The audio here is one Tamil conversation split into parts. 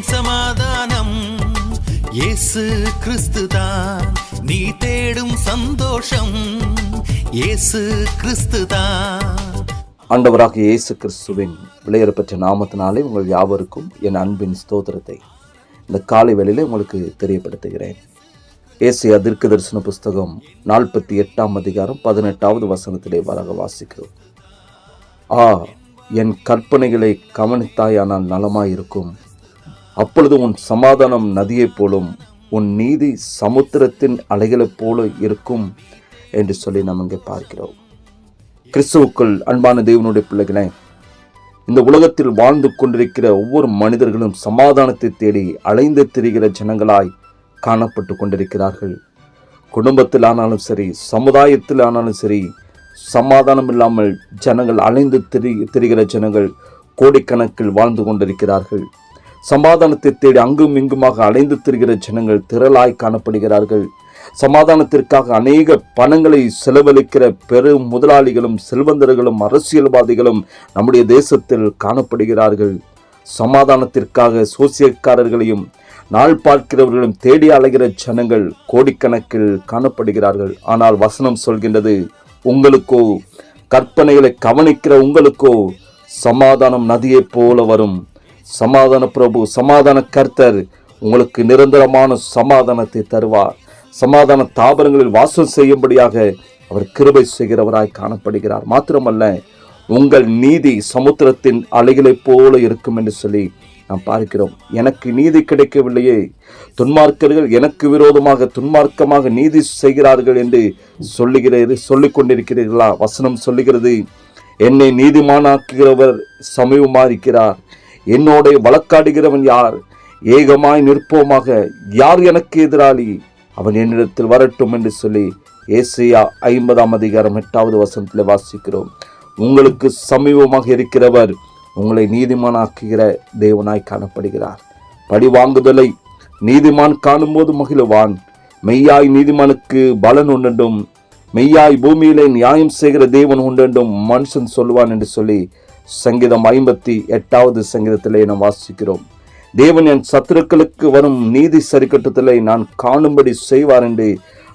நீ சமாதானம். இயேசு கிறிஸ்துதான் நீ தேடும் சந்தோஷம். இயேசு கிறிஸ்துதான் ஆண்டவராக இயேசு கிறிஸ்துவின் விலையேறப்பெற்ற நாமத்தினாலே உங்கள் யாவருக்கும் என் அன்பின் ஸ்தோத்திரத்தை இந்த காலை வேளையிலே உங்களுக்கு தெரியப்படுத்துகிறேன். ஏசியா தீர்க்க தரிசன புஸ்தகம் நாற்பத்தி எட்டாம் அதிகாரம் பதினெட்டாவது வசனத்திலே வராக வாசிக்கிறோம். ஆ என் கற்பனைகளை கவனித்தாயானால் நலமாயிருக்கும். அப்பொழுது உன் சமாதானம் நதியைப் போலும் உன் நீதி சமுத்திரத்தின் அலைகளைப் போல இருக்கும் என்று சொல்லி நாம் இங்கே பார்க்கிறோம். கிறிஸ்துவுக்குள் அன்பான தேவனுடைய பிள்ளைகளே இந்த உலகத்தில் வாழ்ந்து கொண்டிருக்கிற ஒவ்வொரு மனிதர்களும் சமாதானத்தை தேடி அலைந்து திரிகிற ஜனங்களாய் காணப்பட்டு கொண்டிருக்கிறார்கள். குடும்பத்தில் ஆனாலும் சரி சமுதாயத்தில் ஆனாலும் சரி சமாதானம் இல்லாமல் ஜனங்கள் அலைந்து திரி திரிகிற ஜனங்கள் கோடிக்கணக்கில் வாழ்ந்து கொண்டிருக்கிறார்கள். சமாதானத்தை தேடி அங்கும் இங்குமாக அலைந்து திரிகிற ஜனங்கள் திரளாய் காணப்படுகிறார்கள். சமாதானத்திற்காக அநேக பணங்களை செலவழிக்கிற பெரும் முதலாளிகளும் செல்வந்தர்களும் அரசியல்வாதிகளும் நம்முடைய தேசத்தில் காணப்படுகிறார்கள். சமாதானத்திற்காக சோசியக்காரர்களையும் நாள் பார்க்கிறவர்களும் தேடி அலைகிற ஜனங்கள் கோடிக்கணக்கில் காணப்படுகிறார்கள். ஆனால் வசனம் சொல்கின்றது உங்களுக்கோ கற்பனைகளை கவனிக்கிற உங்களுக்கோ சமாதானம் நதியைப் போல வரும். சமாதான பிரபு சமாதான கர்த்தர் உங்களுக்கு நிரந்தரமான சமாதானத்தை தருவார். சமாதான தாபரங்களில் வாசம் செய்யும்படியாக அவர் கிருபை செய்கிறவராய் காணப்படுகிறார். மாத்திரமல்ல உங்கள் நீதி சமுத்திரத்தின் அலைகளைப் போல இருக்கும் என்று சொல்லி நாம் பார்க்கிறோம். எனக்கு நீதி கிடைக்கவில்லையே. துன்மார்க்கர்கள் எனக்கு விரோதமாக துன்மார்க்கமாக நீதி செய்கிறார்கள் என்று சொல்லுகிறது சொல்லிக் கொண்டிருக்கிறீர்களா? வசனம் சொல்லுகிறது என்னை நீதிமானாக்குகிறவர் சமீபமா இருக்கிறார் என்னோட வழக்காடுகிறவன் யார்? ஏகமாய் நிற்போமாக யார் எனக்கு எதிராளி? அவன் என்னிடத்தில் வரட்டும் என்று சொல்லி ஏசியா ஐம்பதாம் அதிகாரம் எட்டாவது வசனத்தில் வாசிக்கிறோம். உங்களுக்கு சமீபமாக இருக்கிறவர் உங்களை நீதிமானாக்குகிற தேவனாய் காணப்படுகிறார். படி வாங்குதலை நீதிமான் காணும்போது மகிழுவான். மெய்யாய் நீதிமானுக்கு பலன் உண்டென்றும் மெய்யாய் பூமியிலே நியாயம் செய்கிற தேவன் உண்டென்றும் மனுஷன் சொல்லுவான் என்று சொல்லி சங்கீதம் ஐம்பத்தி எட்டாவது சங்கீதத்திலே நாம் வாசிக்கிறோம். தேவன் என் சத்துருக்களுக்கு வரும் நீதி சரிக்கட்டத்திலே நான் காணும்படி செய்வார் என்று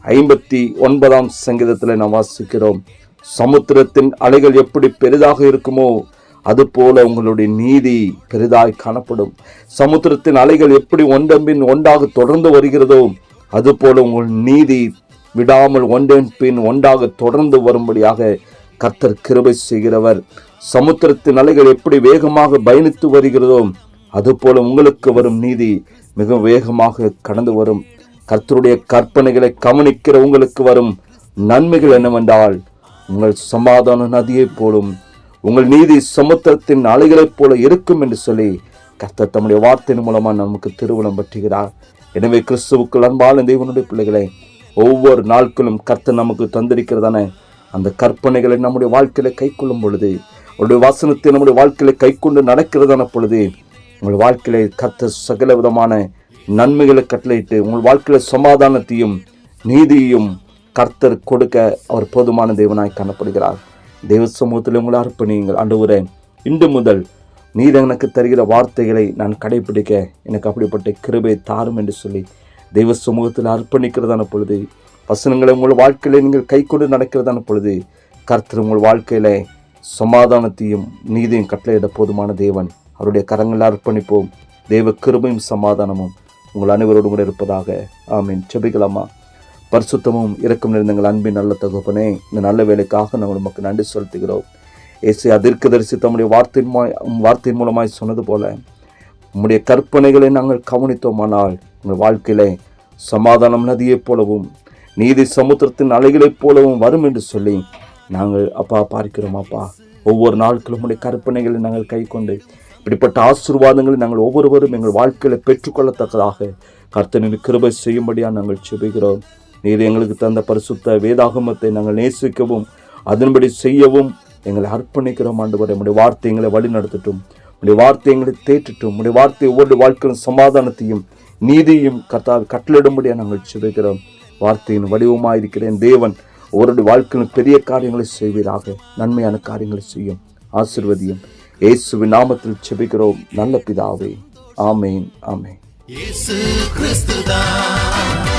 ஐம்பத்தி ஒன்பதாம் சங்கீதத்தில் நாம் வாசிக்கிறோம். சமுத்திரத்தின் அலைகள் எப்படி பெரிதாக இருக்குமோ அதுபோல உங்களுடைய நீதி பெரிதாய் காணப்படும். சமுத்திரத்தின் அலைகள் எப்படி ஒன்றன்பின் ஒன்றாக தொடர்ந்து வருகிறதோ அதுபோல உங்கள் நீதி விடாமல் ஒன்றன் பின் ஒன்றாக தொடர்ந்து வரும்படியாக கர்த்தர் கிருபை செய்கிறவர். சமுத்திரத்தின் அலைகள் எப்படி வேகமாக பயணித்து வருகிறதோ அதுபோல உங்களுக்கு வரும் நீதி மிக வேகமாக கடந்து வரும். கர்த்தருடைய கற்பனைகளை கவனிக்கிற உங்களுக்கு வரும் நன்மைகள் என்னவென்றால் உங்கள் சமாதான நதியைப் போலும் உங்கள் நீதி சமுத்திரத்தின் அலைகளைப் போல இருக்கும் என்று சொல்லி கர்த்தர் தம்முடைய வார்த்தையின் மூலமாக நமக்கு திருவுளம் பற்றுகிறார். எனவே கிறிஸ்துவுக்குள் அன்பான தேவனுடைய பிள்ளைகளை ஒவ்வொரு நாட்களும் கர்த்தர் நமக்கு தந்திருக்கிறதான அந்த கற்பனைகளை நம்முடைய வாழ்க்கையில கை கொள்ளும் பொழுது அவருடைய வசனத்தை நம்முடைய வாழ்க்கையில கை கொண்டு நடக்கிறதான பொழுது உங்கள் வாழ்க்கையில கர்த்தர் சகல விதமான நன்மைகளை கட்டளையிட்டு உங்கள் வாழ்க்கையில சமாதானத்தையும் நீதியையும் கர்த்தர் கொடுக்க அவர் போதுமான தேவனாய் காணப்படுகிறார். தெய்வ சமூகத்தில் உங்களை அர்ப்பணியுங்கள். ஆண்டவரே இன்று முதல் நீர் எனக்கு தருகிற வார்த்தைகளை நான் கடைபிடிக்க எனக்கு அப்படிப்பட்ட கிருபை தாரும் என்று சொல்லி தெய்வ சமூகத்தில் அர்ப்பணிக்கிறதான பொழுது வசனங்களை உங்கள் வாழ்க்கையில் நீங்கள் கை கொண்டு நடக்கிறதான பொழுது கர்த்தர் உங்கள் வாழ்க்கையில் சமாதானத்தையும் நீதியும் கட்டளையிட போதுமான தேவன். அவருடைய கரங்களில் அர்ப்பணிப்போம். தெய்வ கிருபையும் சமாதானமும் உங்கள் அனைவரோடு கூட இருப்பதாக. ஆமீன். செபிக்கலாமா பரிசுத்தமும் இறக்கம் நிறைந்தங்கள் அன்பின் நல்ல தகப்பனே இந்த நல்ல வேலைக்காக நாங்கள் உமக்கு நன்றி செலுத்துகிறோம். ஏசி அதற்கு தரிசி தம்முடைய வார்த்தையின் வார்த்தையின் மூலமாய் சொன்னது போல உம்முடைய கற்பனைகளை நாங்கள் கவனித்தோமானால் உங்கள் வாழ்க்கையிலே சமாதானம் நதியைப் போலவும் நீதி சமுத்திரத்தின் அலைகளைப் போலவும் வரும் என்று சொல்லி நாங்கள் அப்பா பார்க்கிறோம் அப்பா. ஒவ்வொரு நாட்களும் உடைய கற்பனைகளை நாங்கள் கை கொண்டு இப்படிப்பட்ட ஆசீர்வாதங்களை நாங்கள் ஒவ்வொருவரும் எங்கள் வாழ்க்கையில் பெற்றுக்கொள்ளத்தக்கதாக கர்த்தனின் கிருபை செய்யும்படியாக நாங்கள் செபிக்கிறோம் நீர் எங்களுக்கு தந்த பரிசுத்த வேதாகமத்தை நாங்கள் நேசிக்கவும் அதன்படி செய்யவும் எங்களை அர்ப்பணிக்கிறோம் ஆண்டு நம்முடைய வார்த்தை எங்களை வழி நடத்தட்டும் உடைய வார்த்தை எங்களை தேற்றட்டும் உடைய வார்த்தை ஒவ்வொரு வாழ்க்கையின் சமாதானத்தையும் நீதியும் கர்த்தா கட்டளிடும்படியாக நாங்கள் செபிக்கிறோம் வார்த்தையின் வடிவமாயிருக்கிறேன் தேவன் ஒருடைய வாழ்க்கையிலும் பெரிய காரியங்களை செய்வீராக. நன்மையான காரியங்களை செய்யும். ஆசிர்வதியும். இயேசுவின் நாமத்தில் செபிக்கிறோம் நல்ல பிதாவே. ஆமேன் ஆமேன். இயேசு கிறிஸ்துதான்.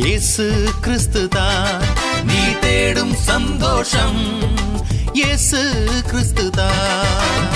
இயேசு கிறிஸ்து தான். நீ தேடும் சந்தோஷம் இயேசு கிறிஸ்து தான்.